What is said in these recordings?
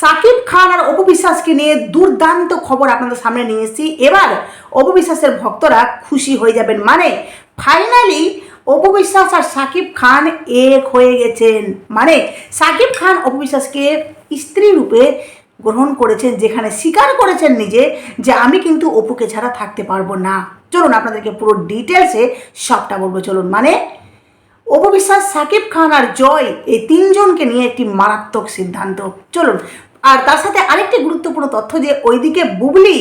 সাকিব খান আর অপু বিশ্বাসকে নিয়ে দুর্দান্ত খবর আপনাদের সামনে নিয়ে এসেছি। এবার অপু বিশ্বাসের ভক্তরা খুশি হয়ে যাবেন। মানে ফাইনালি অপু বিশ্বাস আর সাকিব খান এক হয়ে গেছেন। মানে সাকিব খান অপু বিশ্বাসকে স্ত্রী রূপে গ্রহণ করেছেন, যেখানে স্বীকার করেছেন নিজে যে আমি কিন্তু অপুকে ছাড়া থাকতে পারব না। চলুন আপনাদেরকে পুরো ডিটেলসে সবটা বলব। চলুন মানে অপবিশ্বাস সাকিব খান আর জয় এই তিনজনকে নিয়ে একটি মারাত্মক সিদ্ধান্ত। চলুন, আর তার সাথে আরেকটি গুরুত্বপূর্ণ তথ্য যে ওইদিকে বুবলি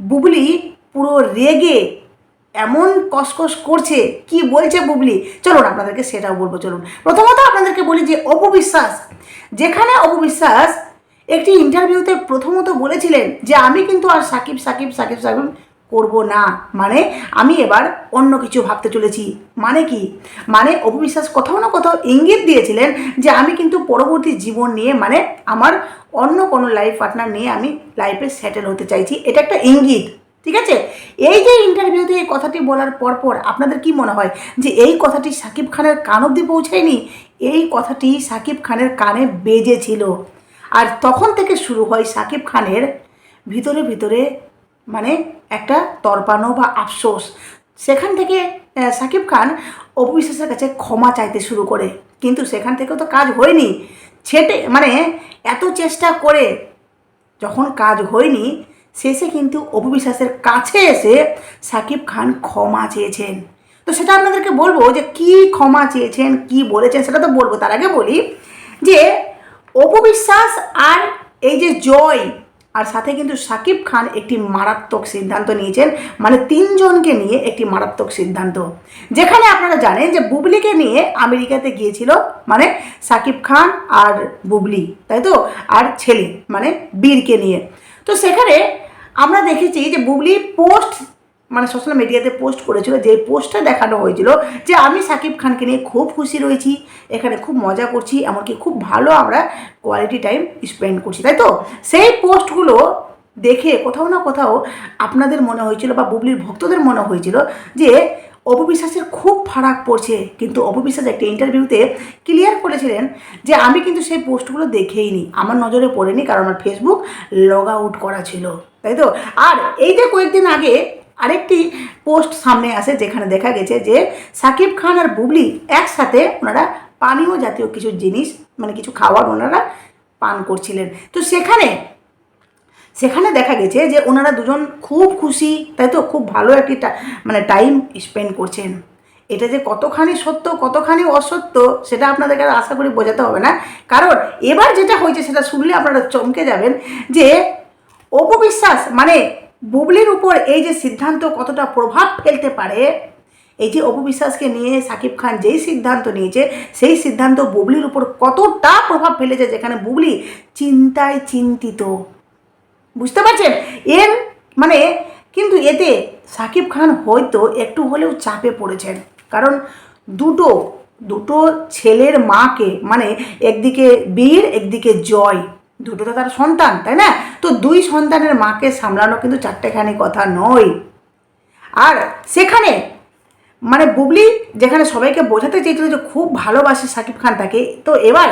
বুবলি পুরো রেগে এমন কসকস করছে, কি বলছে বুবলি? চলুন, আপনাদেরকে সেটাও বলব, চলুন। প্রথমত আপনাদেরকে বলি যে অপবিশ্বাস, যেখানে অপবিশ্বাস একটি ইন্টারভিউতে প্রথমত বলেছিলেন যে, আমি কিন্তু আর সাকিব সাকিব সাকিব সাকিব করব না। মানে আমি এবার অন্য কিছু ভাবতে চলেছি। মানে কি? মানে অপবিশ্বাস কোথাও না কোথাও ইঙ্গিত দিয়েছিলেন যে আমি কিন্তু পরবর্তী জীবন নিয়ে মানে আমার অন্য কোনো লাইফ পার্টনার নিয়ে আমি লাইফে সেটেল হতে চাইছি। এটা একটা ইঙ্গিত, ঠিক আছে? এই যে ইন্টারভিউতে এই কথাটি বলার পরপর আপনাদের কি মনে হয় যে এই কথাটি সাকিব খানের কান অব্দি পৌঁছায়নি? এই কথাটি সাকিব খানের কানে বেজেছিল। আর তখন থেকে শুরু হয় সাকিব খানের ভিতরে ভিতরে মানে একটা তর্পানো বা আফসোস। সেখান থেকে সাকিব খান অপবিশ্বাসের কাছে ক্ষমা চাইতে শুরু করে। কিন্তু সেখান থেকেও তো কাজ হয়নি। ছেটে মানে এত চেষ্টা করে যখন কাজ হয়নি, শেষে কিন্তু অপবিশ্বাসের কাছে এসে সাকিব খান ক্ষমা চেয়েছেন। তো সেটা আপনাদেরকে বলব যে কি ক্ষমা চেয়েছেন, কি বলেছেন, সেটা তো বলব। তার আগে বলি যে অপবিশ্বাস আর এই যে জয় আর সাথে কিন্তু সাকিব খান একটি মারাত্মক সিদ্ধান্ত নিয়েছেন মানে তিনজনকে নিয়ে একটি মারাত্মক সিদ্ধান্ত। যেখানে আপনারা জানেন যে বুবলিকে নিয়ে আমেরিকাতে গিয়েছিল মানে সাকিব খান আর বুবলি, তাই তো? আর ছেলে মানে বীরকে নিয়ে। তো সেখানে আমরা দেখেছি যে বুবলি পোস্ট মানে সোশ্যাল মিডিয়াতে পোস্ট করেছিল যে পোস্টটা দেখানো হয়েছিল যে আমি সাকিব খানকে নিয়ে খুব খুশি রয়েছি, এখানে খুব মজা করছি, এমনকি খুব ভালো আমরা কোয়ালিটি টাইম স্পেন্ড করছি, তাই তো? সেই পোস্টগুলো দেখে কোথাও না কোথাও আপনাদের মনে হয়েছিল বা বুবলির ভক্তদের মনে হয়েছিল যে অপবিশ্বাসের খুব ফারাক পড়ছে, কিন্তু অপবিশ্বাস একটা ইন্টারভিউতে ক্লিয়ার করেছিলেন যে আমি কিন্তু সেই পোস্টগুলো দেখেই নি আমার নজরে পড়েনি কারণ আমার ফেসবুক লগ আউট করা ছিল, তাই তো? আর এই যে কয়েকদিন আগে আরেকটি পোস্ট সামনে আসে যেখানে দেখা গেছে যে সাকিব খান আর বুবলি একসাথে ওনারা পানীয় জাতীয় কিছু জিনিস মানে কিছু খাবার ওনারা পান করছিলেন। তো সেখানে সেখানে দেখা গেছে যে ওনারা দুজন খুব খুশি, তাই তো? খুব ভালো একটি মানে টাইম স্পেন্ড করছেন। এটা যে কতখানি সত্য, কতখানি অসত্য, সেটা আপনাদেরকে আর আশা করি বোঝাতে হবে না। কারণ এবার যেটা হয়েছে সেটা শুনলে আপনারা চমকে যাবেন যে অপবিশ্বাস মানে বুবলির উপর এই যে সিদ্ধান্ত কতটা প্রভাব ফেলতে পারে, এই যে অপবিশ্বাসকে নিয়ে সাকিব খান যেই সিদ্ধান্ত নিয়েছে, সেই সিদ্ধান্ত বুবলির উপর কতটা প্রভাব ফেলেছে যেখানে বুবলি চিন্তায় চিন্তিত। বুঝতে পারছেন? এর মানে কিন্তু এতে সাকিব খান হয়তো একটু হলেও চাপে পড়েছেন। কারণ দুটো দুটো ছেলের মাকে মানে একদিকে বীর, একদিকে জয়। দুটো তো তার সন্তান, তাই না? তো দুই সন্তানের মাকে সামলানো কিন্তু চারটেখানি কথা নয়। আর সেখানে মানে বুবলি যেখানে সবাইকে বোঝাতে চেয়েছিল যে খুব ভালোবাসে সাকিব খান তাকে, তো এবার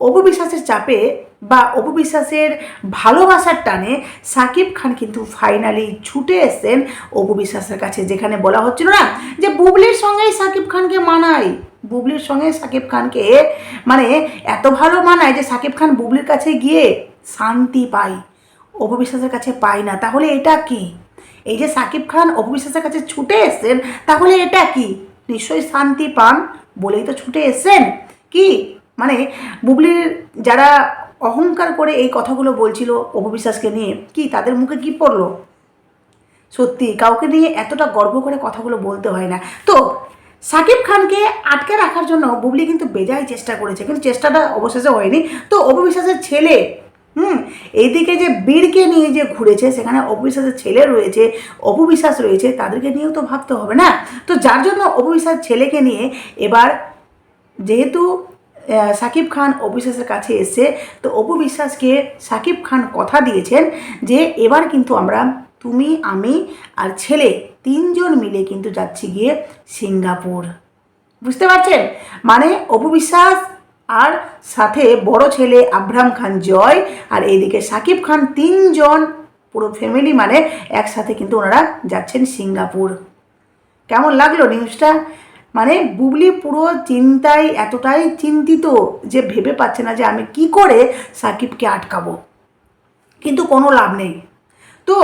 অপবিশ্বাসের চাপে বা অপবিশ্বাসের ভালোবাসার টানে সাকিব খান কিন্তু ফাইনালি ছুটে এসছেন অপবিশ্বাসের কাছে, যেখানে বলা হচ্ছিল না যে বুবলির সঙ্গেই সাকিব খানকে মানায় বুবলির সঙ্গে সাকিব খানকে মানে এত ভালো মানায় যে সাকিব খান বুবলির কাছে গিয়ে শান্তি পায় অপবিশ্বাসের কাছে পায় না। তাহলে এটা কি? এই যে সাকিব খান অপবিশ্বাসের কাছে ছুটে এসছেন, তাহলে এটা কি? নিশ্চয়ই শান্তি পান বলেই তো ছুটে এসছেন? কি? মানে বুবলির যারা অহংকার করে এই কথাগুলো বলছিল অপবিশ্বাসকে নিয়ে। কি, তাদের মুখে কি পড়ল? সত্যি, কাউকে নিয়ে এতটা গর্ব করে কথাগুলো বলতে হয় না। তো, সাকিব খানকে আটকে রাখার জন্য বুবলি কিন্তু বেজায় চেষ্টা করেছে, কিন্তু চেষ্টাটা অবশেষে হয়নি। তো অপবিশ্বাসের ছেলে, হুম, এইদিকে যে বীরকে নিয়ে যে ঘুরেছে, সেখানে অপবিশ্বাসের ছেলে রয়েছে অপবিশ্বাস রয়েছে, তাদেরকে নিয়েও তো ভাবতে হবে না। তো, যার জন্য অপবিশ্বাস ছেলেকে নিয়ে এবার যেহেতু সাকিব খান অবিশ্বাসের কাছে এসে তো অপু বিশ্বাসকে সাকিব খান কথা দিয়েছেন যে, এবার কিন্তু আমরা তুমি, আমি আর ছেলে তিনজন মিলে কিন্তু যাচ্ছি গিয়ে সিঙ্গাপুর। বুঝতে পারছেন? মানে অপু বিশ্বাস আর সাথে বড় ছেলে আব্রাহাম খান জয় আর এইদিকে সাকিব খান তিনজন, পুরো ফ্যামিলি মানে একসাথে কিন্তু ওনারা যাচ্ছেন সিঙ্গাপুর। কেমন লাগল নিউজটা মানে বুবলি পুরো চিন্তায় এতটাই চিন্তিত যে ভেবে পাচ্ছে না যে আমি কি করে সাকিবকে আটকাবো। কিন্তু কোনো লাভ নেই। তো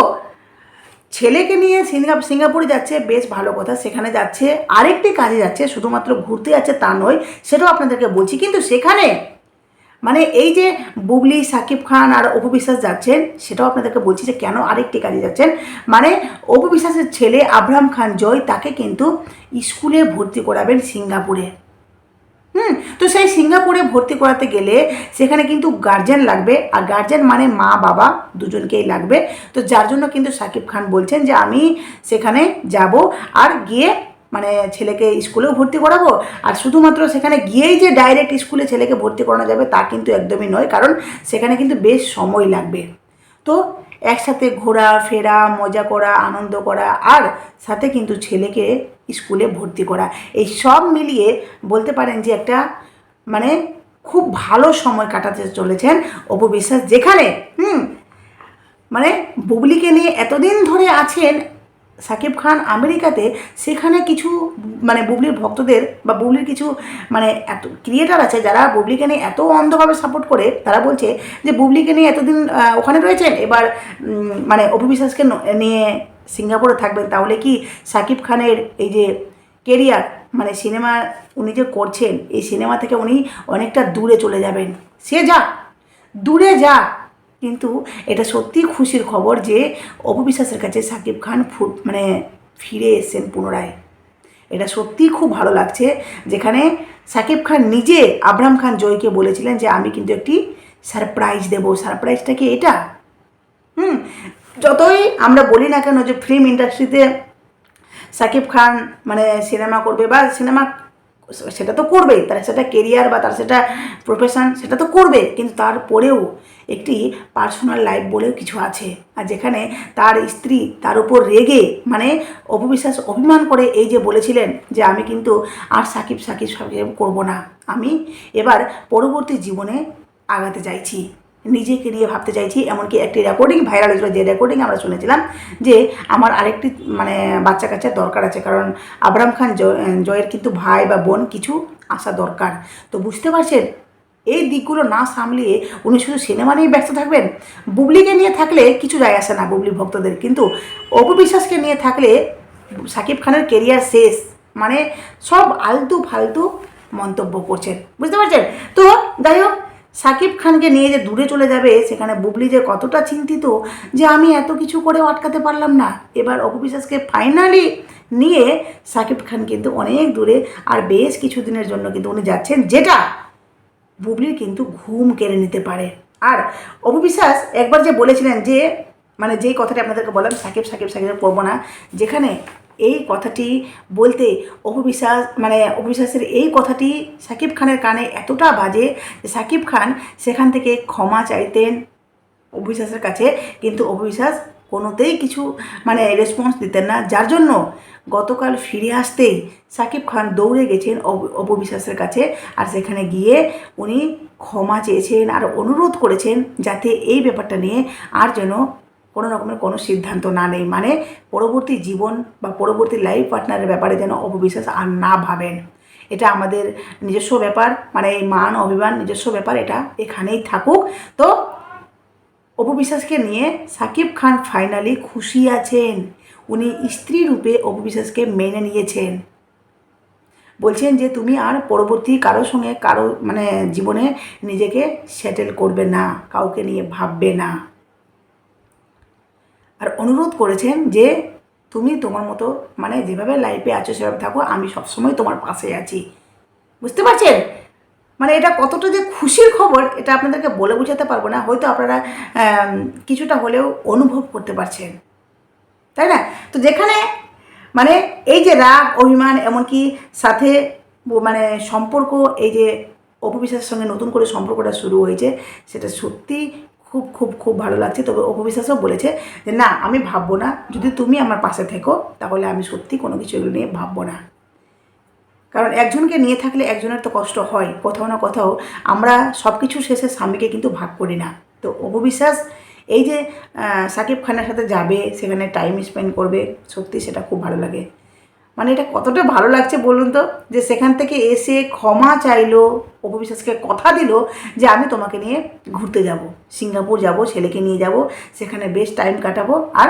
ছেলেকে নিয়ে সিঙ্গা সিঙ্গাপুরে যাচ্ছে, বেশ ভালো কথা। সেখানে যাচ্ছে, আরেকটি কাজে যাচ্ছে, শুধুমাত্র ঘুরতে যাচ্ছে তা নয়, সেটাও আপনাদেরকে বলছি। কিন্তু সেখানে মানে এই যে বুবলি, সাকিব খান আর অপু বিশ্বাস যাচ্ছেন, সেটাও আপনাদেরকে বলছি যে কেন আরেকটি কাজে যাচ্ছেন? মানে অপু বিশ্বাসের ছেলে আব্রাহাম খান জয় তাকে কিন্তু স্কুলে ভর্তি করাবেন সিঙ্গাপুরে। হুম, তো সেই সিঙ্গাপুরে ভর্তি করাতে গেলে সেখানে কিন্তু গার্জেন লাগবে, আর গার্জেন মানে মা, বাবা দুজনকেই লাগবে। তো যার জন্য কিন্তু সাকিব খান বলছেন যে আমি সেখানে যাব, আর গিয়ে মানে ছেলেকে স্কুলেও ভর্তি করাবো, আর শুধুমাত্র সেখানে গিয়েই যে ডাইরেক্ট স্কুলে ছেলেকে ভর্তি করানো যাবে তা কিন্তু একদমই নয়, কারণ সেখানে কিন্তু বেশ সময় লাগবে। তো একসাথে ঘোরা, ফেরা, মজা করা, আনন্দ করা, আর সাথে কিন্তু ছেলেকে স্কুলে ভর্তি করা। এই সব মিলিয়ে বলতে পারেন যে একটা মানে খুব ভালো সময় কাটাতে চলেছেন অপু বিশ্বাস যেখানে, হুম মানে বুবলিকে নিয়ে এতদিন ধরে আছেন সাকিব খান আমেরিকাতে সেখানে কিছু মানে বুবলির ভক্তদের বা বুবলির কিছু মানে এত ক্রিয়েটার আছে যারা বুবলিকে নিয়ে এত অন্ধভাবে সাপোর্ট করে, তারা বলছে যে বুবলিকে নিয়ে এতদিন ওখানে রয়েছেন, এবার মানে অপু বিশ্বাসকে নিয়ে সিঙ্গাপুরে থাকবেন, তাহলে কি সাকিব খানের এই যে কেরিয়ার মানে সিনেমা উনি যে করছেন, এই সিনেমা থেকে উনি অনেকটা দূরে চলে যাবেন। সে যাক, দূরে যাক। কিন্তু এটা সত্যি খুশির খবর যে অপবিশ্বাসের কাছে সাকিব খান ফুট মানে ফিরে এসেছেন পুনরায়। এটা সত্যিই খুব ভালো লাগছে, যেখানে সাকিব খান নিজে আবরাম খান জয়কে বলেছিলেন যে, আমি কিন্তু একটি সারপ্রাইজ দেবো। সারপ্রাইজটা কি এটা? হুম, যতই আমরা বলি না কেন যে ফিল্ম ইন্ডাস্ট্রিতে সাকিব খান মানে সিনেমা করবে বা সিনেমা সেটা তো করবেই, তার সেটা কেরিয়ার বা তার সেটা প্রফেশন সেটা তো করবে কিন্তু তারপরেও একটি পার্সোনাল লাইফ বলেও কিছু আছে। আর যেখানে তার স্ত্রী তার উপর রেগে মানে অপবিশ্বাস, অভিমান করে এই যে বলেছিলেন যে আমি কিন্তু আর সাকিব সাকিব সাকিব করব না, আমি এবার পরবর্তী জীবনে আগাতে চাইছি। নিজেকে নিয়ে ভাবতে চাইছি, এমনকি একটি রেকর্ডিং ভাইরাল হয়েছিল যে রেকর্ডিং আমরা শুনেছিলাম যে আমার আরেকটি মানে বাচ্চা কাচ্চার দরকার আছে। কারণ আবরাম খান, জয়- জয়ের কিন্তু ভাই বা বোন কিছু আসা দরকার। তো বুঝতে পারছেন? এই দিকগুলো না সামলিয়ে উনি শুধু সিনেমা নিয়ে ব্যস্ত থাকবেন? বুবলিকে নিয়ে থাকলে কিছু যায় আসে না বুবলি ভক্তদের। কিন্তু অপবিশ্বাসকে নিয়ে থাকলে সাকিব খানের কেরিয়ার শেষ। মানে সব আলতু ফালতু মন্তব্য করছেন। বুঝতে পারছেন? তো যাই হোক সাকিব খানকে নিয়ে যে দূরে চলে যাবে, সেখানে বুবলি যে কতটা চিন্তিত যে আমি এত কিছু করেও আটকাতে পারলাম না। এবার অপু বিশ্বাসকে ফাইনালি নিয়ে সাকিব খান কিন্তু অনেক দূরে, আর বেশ কিছু দিনের জন্য কিন্তু উনি যাচ্ছেন, যেটা বুবলির কিন্তু ঘুম কেড়ে নিতে পারে। আর অপু বিশ্বাস একবার যে বলেছিলেন যে মানে যেই কথাটা আপনাদেরকে বললাম, সাকিব সাকিব সাকিব পড়ব না, যেখানে এই কথাটি বলতে অপু বিশ্বাস মানে অপু বিশ্বাসের এই কথাটি সাকিব খানের কানে এতটা বাজে যে সাকিব খান সেখান থেকে ক্ষমা চাইতেন অবিশ্বাসের কাছে। কিন্তু অবিশ্বাস কোনোতেই কিছু মানে রেসপন্স দিতেন না। যার জন্য গতকাল ফিরে আসতেই সাকিব খান দৌড়ে গেছেন অপবিশ্বাসের কাছে। আর সেখানে গিয়ে উনি ক্ষমা চেয়েছেন আর অনুরোধ করেছেন যাতে এই ব্যাপারটা নিয়ে আর যেন কোনো রকমের কোনো সিদ্ধান্ত না নেই। মানে পরবর্তী জীবন বা পরবর্তী লাইফ পার্টনারের ব্যাপারে যেন অপবিশ্বাস আর না ভাবেন। এটা আমাদের নিজস্ব ব্যাপার মানে এই মান অভিমান নিজস্ব ব্যাপার, এটা এখানেই থাকুক। তো অপু বিশ্বাসকে নিয়ে সাকিব খান ফাইনালি খুশি আছেন। উনি স্ত্রী রূপে অপু বিশ্বাসকে মেনে নিয়েছেন। বলছেন যে, তুমি আর পরবর্তী কারোর সঙ্গে, কারও মানে জীবনে নিজেকে সেটেল করবে না, কাউকে নিয়ে ভাববে না। আর অনুরোধ করেছেন যে তুমি তোমার মতো মানে যেভাবে লাইফে আছো সেভাবে থাকো, আমি সবসময় তোমার পাশে আছি। বুঝতে পারছেন? মানে এটা কতটা যে খুশির খবর, এটা আপনাদেরকে বলে বোঝাতে পারব না। হয়তো আপনারা কিছুটা হলেও অনুভব করতে পারছেন। তাই না? তো যেখানে মানে এই যে রাগ, অভিমান, এমনকি সাথে মানে সম্পর্ক, এই যে অপবিশ্বাসের সঙ্গে নতুন করে সম্পর্কটা শুরু হয়েছে, সেটা সত্যি খুব খুব খুব ভালো লাগছে। তবে অপবিশ্বাসও বলেছে যে, না, আমি ভাববো না। যদি তুমি আমার পাশে থেকো, তাহলে আমি সত্যি কোনো কিছু এগুলো নিয়ে ভাববো না। কারণ একজনকে নিয়ে থাকলে একজনের তো কষ্ট হয়, কোথাও না কোথাও। আমরা সব কিছু শেষে স্বামীকে কিন্তু ভাগ করি না। তো অপবিশ্বাস এই যে সাকিব খানের সাথে যাবে, সেখানে টাইম স্পেন্ড করবে, সত্যি সেটা খুব ভালো লাগে। মানে এটা কতটা ভালো লাগছে বলুন তো? যে সেখান থেকে এসে ক্ষমা চাইলো, অপবিশ্বাসকে কথা দিল যে আমি তোমাকে নিয়ে ঘুরতে যাব, সিঙ্গাপুর যাব, ছেলেকে নিয়ে যাব, সেখানে বেশ টাইম কাটাবো আর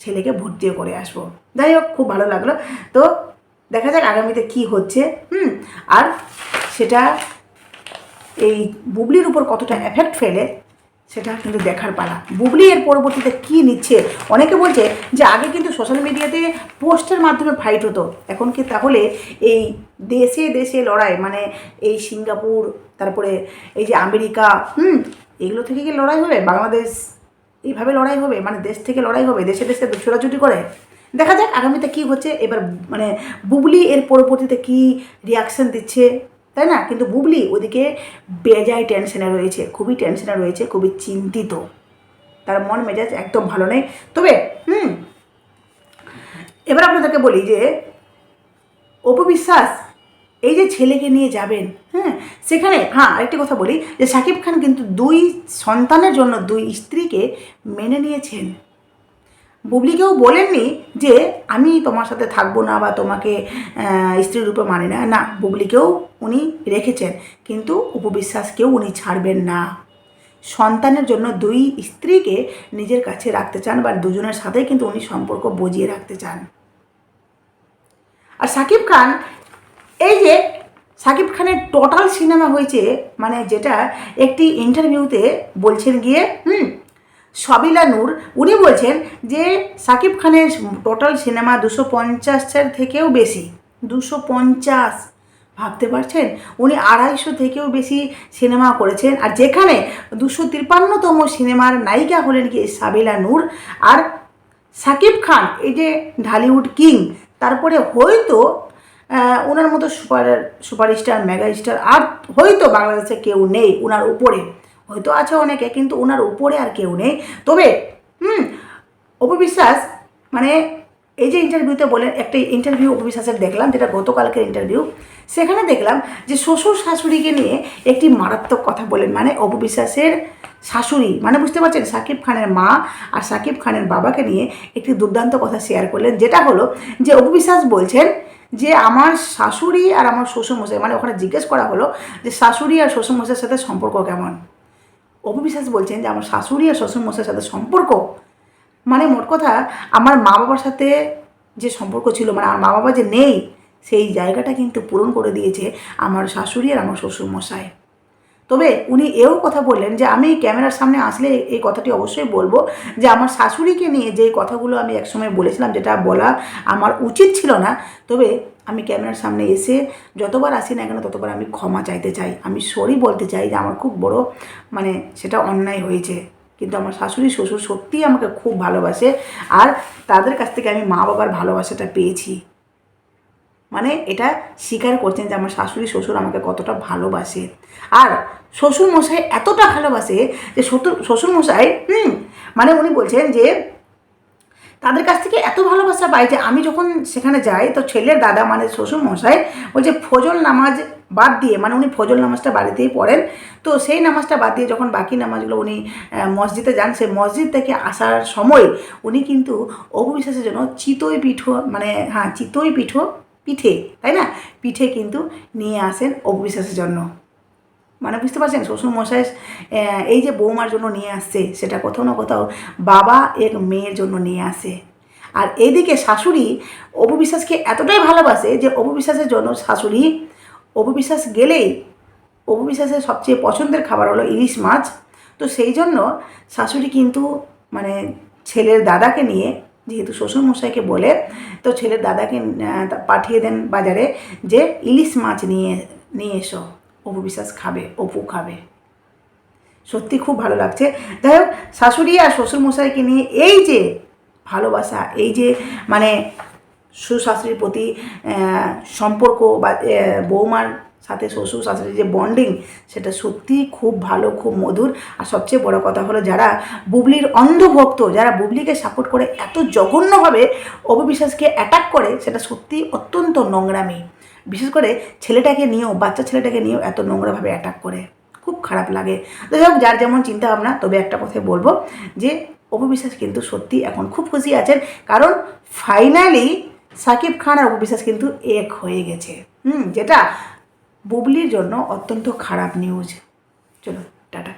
ছেলেকে ভর্তিও করে আসব। যাই হোক, খুব ভালো লাগল। তো দেখা যাক আগামীতে কি হচ্ছে, হুম? আর সেটা এই বুবলির উপর কতটা এফেক্ট ফেলে সেটা কিন্তু দেখার পালা। বুবলি এর পরবর্তীতে কি নিচ্ছে? অনেকে বলছে যে আগে কিন্তু সোশ্যাল মিডিয়াতে পোস্টের মাধ্যমে ফাইট হতো। এখন কি তাহলে এই দেশে দেশে লড়াই মানে এই সিঙ্গাপুর, তারপরে এই যে আমেরিকা, হুম, এগুলো থেকে কি লড়াই হবে? বাংলাদেশ এইভাবে লড়াই হবে? মানে দেশ থেকে লড়াই হবে? দেশে দেশে ছোটাছুটি করে? দেখা যাক আগামীতে কি হচ্ছে। এবার মানে বুবলি এর পরবর্তীতে কি রিয়াকশন দিচ্ছে? তাই না? কিন্তু বুবলি ওদিকে বেজায় টেনশনে রয়েছে, খুবই টেনশনে রয়েছে, খুবই চিন্তিত। তার মন মেজাজ একদম ভালো নেই। তবে, হুম, এবার আপনাদেরকে বলি যে অপবিশ্বাস এই যে ছেলেকে নিয়ে যাবেন হ্যাঁ সেখানে হ্যাঁ আরেকটি কথা বলি যে, সাকিব খান কিন্তু দুই সন্তানের জন্য দুই স্ত্রীকে মেনে নিয়েছেন। বুবলিকেও বলেননি যে আমি তোমার সাথে থাকব না বা তোমাকে আহ, স্ত্রীর রূপে মানে না। না বুবলিকেও উনি রেখেছেন। কিন্তু উপবিশ্বাসকেও উনি ছাড়বেন না। সন্তানের জন্য দুই স্ত্রীকে নিজের কাছে রাখতে চান বা দুজনের সাথে কিন্তু উনি সম্পর্ক বজিয়ে রাখতে চান। আর সাকিব খান এই যে সাকিব খানের টোটাল সিনেমা হয়েছে মানে যেটা একটি ইন্টারভিউতে বলছেন গিয়ে হুম সবিলা নূর, উনি বলছেন যে সাকিব খানের টোটাল সিনেমা দুশো পঞ্চাশের থেকেও বেশি। দুশো পঞ্চাশ। ভাবতে পারছেন? উনি আড়াইশো থেকেও বেশি সিনেমা করেছেন। আর যেখানে দুশো তিপ্পান্নতম সিনেমার নায়িকা হলেন কি সাবিলা নূর আর সাকিব খান, এই যে ঢালিউড কিং, তারপরে হয়তো ওনার মতো সুপার, সুপারস্টার মেগা স্টার আর হয়তো বাংলাদেশে কেউ নেই ওনার উপরে। হয়তো আছে অনেকে, কিন্তু ওনার উপরে আর কেউ নেই। তবে, হুম অপবিশ্বাস মানে এই যে ইন্টারভিউতে বলেন একটা ইন্টারভিউ অপবিশ্বাসের দেখলাম, যেটা গতকালকের ইন্টারভিউ সেখানে দেখলাম যে শ্বশুর শাশুড়িকে নিয়ে একটি মারাত্মক কথা বলেন। মানে অপবিশ্বাসের শাশুড়ি মানে বুঝতে পারছেন, সাকিব খানের মা আর সাকিব খানের বাবাকে নিয়ে একটি দুর্দান্ত কথা শেয়ার করলেন, যেটা হলো যে অপবিশ্বাস বলছেন যে আমার শাশুড়ি আর আমার শ্বশুরমশাই মানে ওখানে জিজ্ঞেস করা হলো যে শাশুড়ি আর শ্বশুরমশাইয়ের সাথে সম্পর্ক কেমন? অপবিশ্বাস বলছেন যে আমার শাশুড়ি আর শ্বশুরমশাইয়ের সাথে সম্পর্ক। মানে মোট কথা, আমার মা বাবার সাথে যে সম্পর্ক ছিল মানে আমার মা বাবা যে নেই, সেই জায়গাটা কিন্তু পূরণ করে দিয়েছে আমার শাশুড়ি আর আমার শ্বশুরমশাই। তবে উনি এও কথা বললেন যে, আমি ক্যামেরার সামনে আসলে এই কথাটি অবশ্যই বলব যে, আমার শাশুড়িকে নিয়ে যে কথাগুলো আমি একসময় বলেছিলাম, যেটা বলা আমার উচিত ছিল না, তবে আমি ক্যামেরার সামনে এসে যতবার আসি না কেন ততবার আমি ক্ষমা চাইতে চাই। আমি সরি বলতে চাই যে আমার খুব বড় মানে সেটা অন্যায় হয়েছে। কিন্তু আমার শাশুড়ি, শ্বশুর সত্যিই আমাকে খুব ভালোবাসে আর তাদের কাছ থেকে আমি মা বাবার ভালোবাসাটা পেয়েছি। মানে এটা স্বীকার করছেন যে আমার শাশুড়ি, শ্বশুর আমাকে কতটা ভালোবাসে। আর শ্বশুর মশাই এতটা ভালোবাসে যে শ্বশুর শ্বশুর মশাই হুম মানে উনি বলছেন যে তাদের কাছ থেকে এত ভালোবাসা পাই যে আমি যখন সেখানে যাই, তো ছেলের দাদা মানে শ্বশুর মশাই বলছে ফজল নামাজ বাদ দিয়ে মানে উনি ফজল নামাজটা বাড়িতেই পড়েন, তো সেই নামাজটা বাদ দিয়ে যখন বাকি নামাজগুলো উনি মসজিদে যান, সেই মসজিদ থেকে আসার সময় উনি কিন্তু অবিশ্বাসের জন্য চিতই পিঠো মানে হ্যাঁ চিতই পিঠো, পিঠে, তাই না? পিঠে কিন্তু নিয়ে আসেন অবিশ্বাসের জন্য। মানে বুঝতে পারছেন? শ্বশুরমশাই এই যে বৌমার জন্য নিয়ে আসছে, সেটা কোথাও না কোথাও বাবা এক মেয়ের জন্য নিয়ে আসে। আর এদিকে শাশুড়ি অপবিশ্বাসকে এতটাই ভালোবাসে যে অপবিশ্বাসের জন্য শাশুড়ি, অপবিশ্বাস গেলেই অপবিশ্বাসের সবচেয়ে পছন্দের খাবার হলো ইলিশ মাছ। তো সেই জন্য শাশুড়ি কিন্তু মানে ছেলের দাদাকে নিয়ে, যেহেতু শ্বশুরমশাইকে বলে, তো ছেলের দাদাকে পাঠিয়ে দেন বাজারে যে ইলিশ মাছ নিয়ে নিয়ে এসো। অপু বিশ্বাস খাবে অপু খাবে। সত্যি খুব ভালো লাগছে। যাই হোক, শাশুড়ি আর শ্বশুরমশাইকে নিয়ে এই যে ভালোবাসা, এই যে মানে শ্বশুর প্রতি সম্পর্ক বা বৌমার সাথে শ্বশুর শাশুড়ির যে বন্ডিং সেটা সত্যি খুব ভালো, খুব মধুর। আর সবচেয়ে বড় কথা হলো যারা বুবলির অন্ধভক্ত, যারা বুবলিকে সাপোর্ট করে এত জঘন্যভাবে অপবিশ্বাসকে অ্যাটাক করে, সেটা সত্যি অত্যন্ত নোংরামি। বিশেষ করে ছেলেটাকে নিয়েও, বাচ্চা ছেলেটাকে নিয়েও এত নোংরাভাবে অ্যাটাক করে। খুব খারাপ লাগে। তো যাই হোক, যার যেমন চিন্তা ভাবনা, তবে একটা কথাই বলব যে অপবিশ্বাস কিন্তু সত্যি এখন খুব খুশি আছেন। কারণ ফাইনালি সাকিব খান আর অপবিশ্বাস কিন্তু এক হয়ে গেছে। হুম, যেটা বুবলির জন্য অত্যন্ত খারাপ নিউজ চলো, টাটা।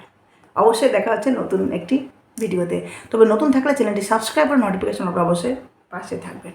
অবশ্যই দেখা হচ্ছে নতুন একটি ভিডিওতে। তবে নতুন থাকলে চ্যানেলটি সাবস্ক্রাইব আর নোটিফিকেশন অবশ্যই পাশে থাকবেন।